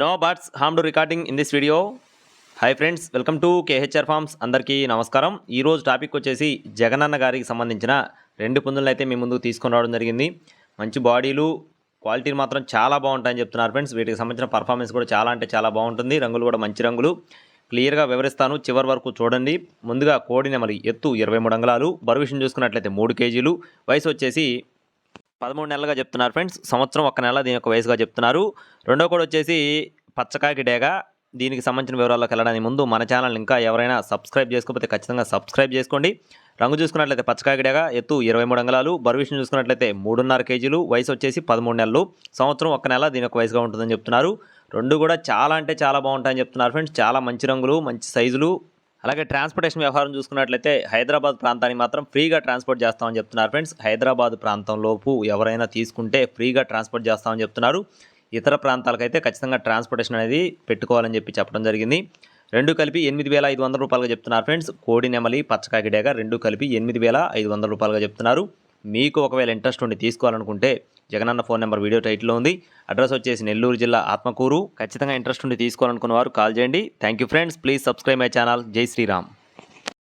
No బట్స్ హామ్ to recording in this video hi friends welcome to KHR farms అందరికీ నమస్కారం. ఈరోజు టాపిక్ వచ్చేసి జగనన్న గారికి సంబంధించిన రెండు పుంజులను అయితే మీ ముందుకు తీసుకొని రావడం జరిగింది. మంచి బాడీలు క్వాలిటీలు మాత్రం చాలా బాగుంటాయని చెప్తున్నారు ఫ్రెండ్స్ వీటికి సంబంధించిన పర్ఫార్మెన్స్ కూడా చాలా అంటే చాలా బాగుంటుంది. రంగులు కూడా మంచి రంగులు. క్లియర్గా వివరిస్తాను. చివరి వరకు చూడండి. ముందుగా కోడి నెమలి ఎత్తు ఇరవై మూడు అంగళాలు. బరువు విషయం చూసుకున్నట్లయితే మూడు కేజీలు. వయసు వచ్చేసి పదమూడు నెలలుగా చెప్తున్నారు ఫ్రెండ్స్. సంవత్సరం ఒక నెల దీని యొక్క వయసుగా చెప్తున్నారు. రెండో కూడా వచ్చేసి పచ్చకాయకి డేగ. దీనికి సంబంధించిన వివరాల్లోకి వెళ్ళడానికి ముందు మన ఛానల్ ఇంకా ఎవరైనా సబ్స్క్రైబ్ చేసుకోకపోతే ఖచ్చితంగా సబ్స్క్రైబ్ చేసుకోండి. రంగు చూసుకున్నట్లయితే పచ్చకాకి డేగా ఎత్తు ఇరవై మూడు అంగళాలు బరువు చూసుకున్నట్లయితే మూడున్నర కేజీలు వయసు వచ్చేసి పదమూడు నెలలు. సంవత్సరం ఒక నెల దీని యొక్క వయసుగా ఉంటుందని చెప్తున్నారు. రెండు కూడా చాలా అంటే చాలా బాగుంటాయని చెప్తున్నారు ఫ్రెండ్స్. చాలా మంచి రంగులు మంచి సైజులు అలాగే ట్రాన్స్పోర్టేషన్ వ్యవహారం చూసుకున్నట్లయితే హైదరాబాద్ ప్రాంతానికి మాత్రం ఫ్రీగా ట్రాన్స్పోర్ట్ చేస్తామని చెప్తున్నారు ఫ్రెండ్స్. హైదరాబాద్ ప్రాంతంలోపు ఎవరైనా తీసుకుంటే ఫ్రీగా ట్రాన్స్పోర్ట్ చేస్తామని చెప్తున్నారు. ఇతర ప్రాంతాలకైతే ఖచ్చితంగా ట్రాన్స్పోర్టేషన్ అనేది పెట్టుకోవాలని చెప్పి చెప్పడం జరిగింది. రెండు కలిపి ఎనిమిది వేల ఐదు వందల రూపాయలుగా చెప్తున్నారు ఫ్రెండ్స్. కోడి నెమలి పచ్చకాకిడేగా రెండు కలిపి ఎనిమిది వేల ఐదు వందల రూపాయలుగా చెప్తున్నారు. మీకు ఒకవేళ ఇంట్రెస్ట్ ఉండి తీసుకోవాలనుకుంటే జగనన్న ఫోన్ నెంబర్ వీడియో టైట్లో ఉంది. అడ్రస్ వచ్చేసి నెల్లూరు జిల్లా ఆత్మకూరు. ఖచ్చితంగా ఇంట్రెస్ట్ ఉండి తీసుకోవాలనుకున్న వారు కాల్ చేయండి. Thank you friends please subscribe my channel జై శ్రీరామ్